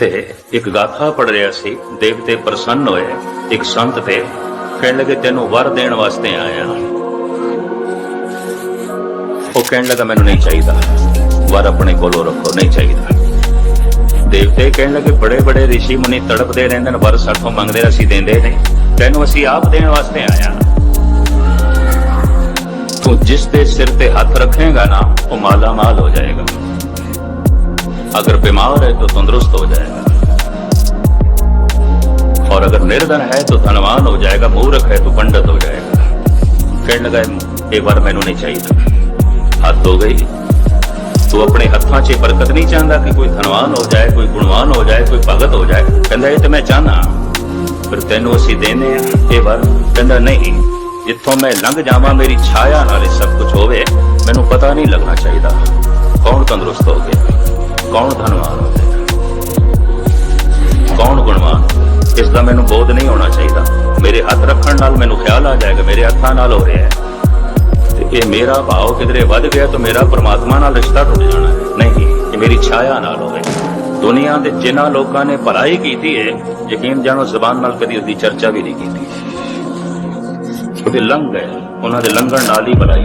ਤੇ ਇੱਕ ਗਾਥਾ ਪੜ ਰਿਹਾ ਸੀ ਦੇਵਤੇ ਪ੍ਰਸੰਨ ਹੋਏ, ਇੱਕ ਸੰਤ ਤੇ, ਕਹਿਣ ਲੱਗੇ, ਤੈਨੂੰ ਵਰ ਦੇਣ ਵਾਸਤੇ ਆਇਆ ਉਹ ਕਹਿਣ ਲੱਗਾ, ਮੈਨੂੰ ਨਹੀਂ ਚਾਹੀਦਾ। ਵਰ ਆਪਣੇ ਕੋਲੋਂ ਰੱਖੋ, ਨਹੀਂ ਚਾਹੀਦਾ। ਦੇਵਤੇ ਕਹਿਣ ਲੱਗੇ, ਬੜੇ ਬੜੇ ઋષਿ ਮੁਨੀ ਤੜਪਦੇ ਰਹਿੰਦੇ ਨੇ, ਵਰ ਸਾਥੋਂ ਮੰਗਦੇ ਅਸੀਂ ਦਿੰਦੇ ਨਹੀਂ। ਤੈਨੂੰ ਅਸੀਂ ਆਪ ਦੇਣ ਵਾਸਤੇ ਆਇਆ ਤੂੰ ਜਿਸ ਦੇ ਸਿਰ ਤੇ ਹੱਥ ਰੱਖੇਗਾ ਨਾ, ਉਹ ਮਾਲਾ ਮਾਲ ਹੋ ਜਾਏਗਾ। अगर बीमार है तो तंदुरुस्त हो जाएगा और अगर निर्धन है तो धनवान हो जाएगा मूर्ख है तो पंडित हो जाएगा कहने लगा ਇਹ ਵਾਰ ਮੈਨੂੰ ਨਹੀਂ ਚਾਹੀਦਾ ਹੱਦ ਹੋ ਗਈ ਤੂੰ ਆਪਣੇ ਹੱਥਾਂ 'ਚ ਇਹ ਬਰਕਤ ਨਹੀਂ ਚਾਹੁੰਦਾ ਕਿ ਕੋਈ ਧਨਵਾਨ ਹੋ ਜਾਏ ਕੋਈ ਗੁਣਵਾਨ ਹੋ ਜਾਏ ਕੋਈ ਭਗਤ ਹੋ ਜਾਏ ਕਹਿੰਦਾ ਇਹ ਤੇ ਮੈਂ ਚਾਹਨਾ ਪਰ ਤੈਨੂੰ ਅਸੀਂ ਦੇਨੇ ਆ ਇਹ ਵਾਰ ਕਹਿੰਦਾ ਨਹੀਂ ਜਿੱਥੋਂ ਮੈਂ ਲੰਘ ਜਾਵਾਂ ਮੇਰੀ ਛਾਇਆ ਨਾਲ ਇਹ ਸਭ ਕੁਝ ਹੋਵੇ ਮੈਨੂੰ ਪਤਾ ਨਹੀਂ ਲੱਗਣਾ ਚਾਹੀਦਾ ਕੌਣ ਤੰਦਰੁਸਤ ਹੋ ਗਿਆ ਕੌਣ ਧਨਵਾਨ ਕੌਣ ਗੁਣਵਾਨ? ਇਸ ਦਾ ਮੈਨੂੰ ਬੋਧ ਨਹੀਂ ਹੋਣਾ ਚਾਹੀਦਾ। ਮੇਰੇ ਹੱਥ ਰੱਖਣ ਨਾਲ ਮੈਨੂੰ ਖਿਆਲ ਆ ਜਾਏਗਾ, ਮੇਰੇ ਹੱਥਾਂ ਨਾਲ ਹੋ ਰਿਹਾ ਹੈ। ਤੇ ਇਹ ਮੇਰਾ ਭਾਵ ਕਿਧਰੇ ਵੱਧ ਗਿਆ ਤਾਂ ਮੇਰਾ ਪ੍ਰਮਾਤਮਾ ਨਾਲ ਰਿਸ਼ਤਾ ਟੁੱਟ ਜਾਣਾ ਹੈ। ਨਹੀਂ, ਇਹ ਮੇਰੀ ਛਾਇਆ ਨਾਲ ਹੋਵੇ ਦੁਨੀਆ ਦੇ ਜਿਨ੍ਹਾਂ ਲੋਕਾਂ ਨੇ ਭਲਾਈ ਕੀਤੀ ਹੈ, ਯਕੀਨ ਜਾਣੋ ਜ਼ਬਾਨ ਨਾਲ ਕਦੀ ਉਹਦੀ ਚਰਚਾ ਵੀ ਨਹੀਂ ਕੀਤੀ। ਉਹਦੇ ਲੰਘ ਗਏ। ਉਹਨਾਂ ਦੇ ਲੰਘਣ ਨਾਲ ਹੀ ਭਲਾਈ